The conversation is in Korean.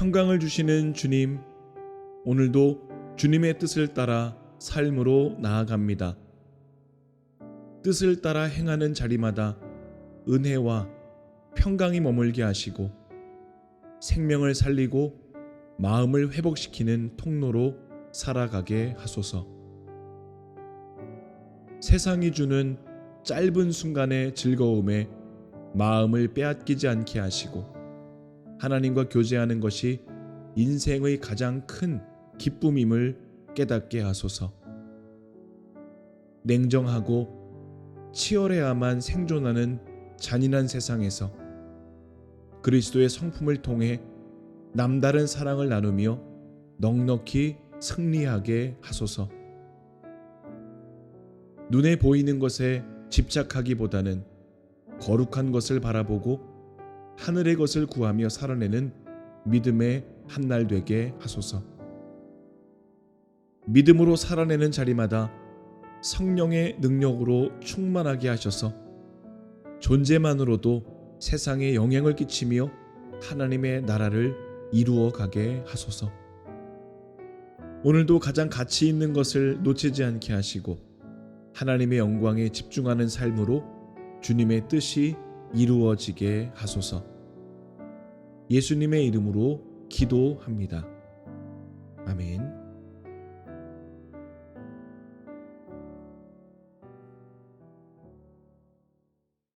평강을 주시는 주님, 오늘도 주님의 뜻을 따라 삶으로 나아갑니다. 뜻을 따라 행하는 자리마다 은혜와 평강이 머물게 하시고 생명을 살리고 마음을 회복시키는 통로로 살아가게 하소서. 세상이 주는 짧은 순간의 즐거움에 마음을 빼앗기지 않게 하시고 하나님과 교제하는 것이 인생의 가장 큰 기쁨임을 깨닫게 하소서. 냉정하고 치열해야만 생존하는 잔인한 세상에서 그리스도의 성품을 통해 남다른 사랑을 나누며 넉넉히 승리하게 하소서. 눈에 보이는 것에 집착하기보다는 거룩한 것을 바라보고 하늘의 것을 구하며 살아내는 믿음의 한 날 되게 하소서. 믿음으로 살아내는 자리마다 성령의 능력으로 충만하게 하셔서 존재만으로도 세상에 영향을 끼치며 하나님의 나라를 이루어 가게 하소서. 오늘도 가장 가치 있는 것을 놓치지 않게 하시고 하나님의 영광에 집중하는 삶으로 주님의 뜻이 이루어지게 하소서. 예수님의 이름으로 기도합니다. 아멘.